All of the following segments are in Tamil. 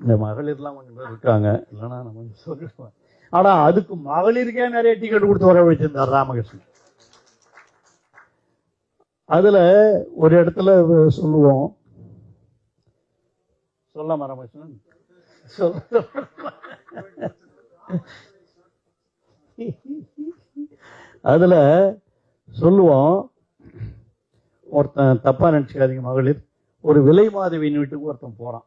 இந்த மகளிர்லாம் கொஞ்சம் பேர் இருக்காங்க. இல்லைன்னா நம்ம கொஞ்சம் ஆனால் ஆனா அதுக்கு மகளிருக்கே நிறைய டிக்கெட் கொடுத்து வர வச்சிருந்தார் ராமகிருஷ்ணன். அதுல ஒரு இடத்துல சொல்லுவோம். சொல்லாம ராமகிருஷ்ணன்? சொல்ல அதுல சொல்லுவோம். ஒருத்தன் தப்பா நினச்சிக்காதீங்க மகளிர். ஒரு விலை மாதவியின் வீட்டுக்கு ஒருத்தன் போறான்.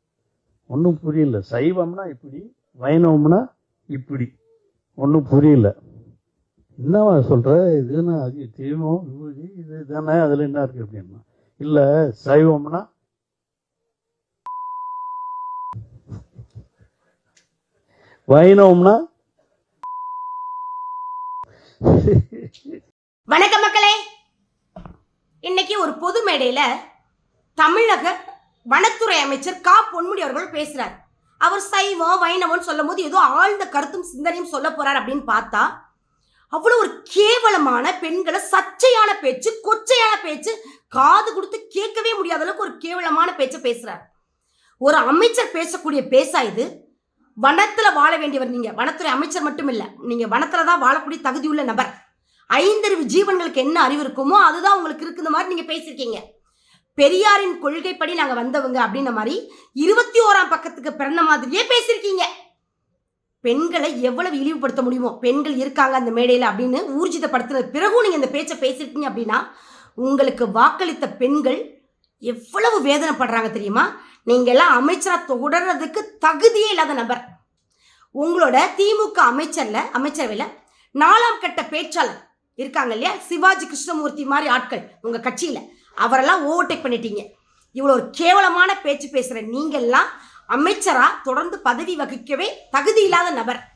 ஒன்றும் புரியல. சைவம்னா இப்படி வைணவம்னா இப்படி. ஒன்றும் புரியல. என்னவா சொல்ற? இதுன்னா அது தீமம் விபூதி இது தானே? அதில் என்ன இருக்கு அப்படின்னா இல்லை சைவம்னா வைணவம்னா வணக்கம் மக்களே. இன்னைக்கு ஒரு பொது மேடையில தமிழக வனத்துறை அமைச்சர் கா. பொன்முடி அவர்கள் பேசுறார். அவர் சைவம் வைணவம் சொல்லும் போது ஏதோ ஆழ்ந்த கருத்தும் சிந்தனையும் சொல்ல போறார் அப்படின்னு பார்த்தா அவ்வளோ ஒரு கேவலமான பெண்களை சர்ச்சையான பேச்சு கொச்சையான பேச்சு காது கொடுத்து கேட்கவே முடியாத அளவுக்கு ஒரு கேவலமான பேச்சை பேசுறார். ஒரு அமைச்சர் பேசக்கூடிய பேசா இது? வனத்துல வாழ வேண்டியவர் நீங்க. வனத்துறை அமைச்சர் மட்டும் இல்ல நீங்க வனத்துல தான் வாழக்கூடிய தகுதியுள்ள நபர். ஐந்தறிவு ஜீவன்களுக்கு என்ன அறிவு இருக்குமோ அதுதான் உங்களுக்கு இருக்கிற மாதிரி நீங்க பேசியிருக்கீங்க. பெரியாரின் கொள்கைப்படி நாங்கள் வந்தவங்க அப்படின்ன மாதிரி இருபத்தி ஓராம் பக்கத்துக்கு பிறந்த மாதிரியே பேசியிருக்கீங்க. பெண்களை எவ்வளவு இழிவுபடுத்த முடியுமோ பெண்கள் இருக்காங்க அந்த மேடையில் அப்படின்னு ஊர்ஜிதப்படுத்தின பிறகும் நீங்கள் இந்த பேச்சை பேசியிருக்கீங்க அப்படின்னா உங்களுக்கு வாக்களித்த பெண்கள் எவ்வளவு வேதனைப்படுறாங்க தெரியுமா? நீங்கள்லாம் எல்லாம் தொடர்றதுக்கு தகுதியே இல்லாத நபர். உங்களோட திமுக அமைச்சரில் அமைச்சரவையில் நாலாம் கட்ட பேச்சாளர் இருக்காங்க இல்லையா? சிவாஜி கிருஷ்ணமூர்த்தி மாதிரி ஆட்கள் உங்கள் கட்சியில். அவரெல்லாம் ஓவர்டேக் பண்ணிட்டீங்க. இவ்வளோ ஒரு கேவலமான பேச்சு பேசுகிற நீங்கள்லாம் அமைச்சராக தொடர்ந்து பதவி வகிக்கவே தகுதி இல்லாத நபர்.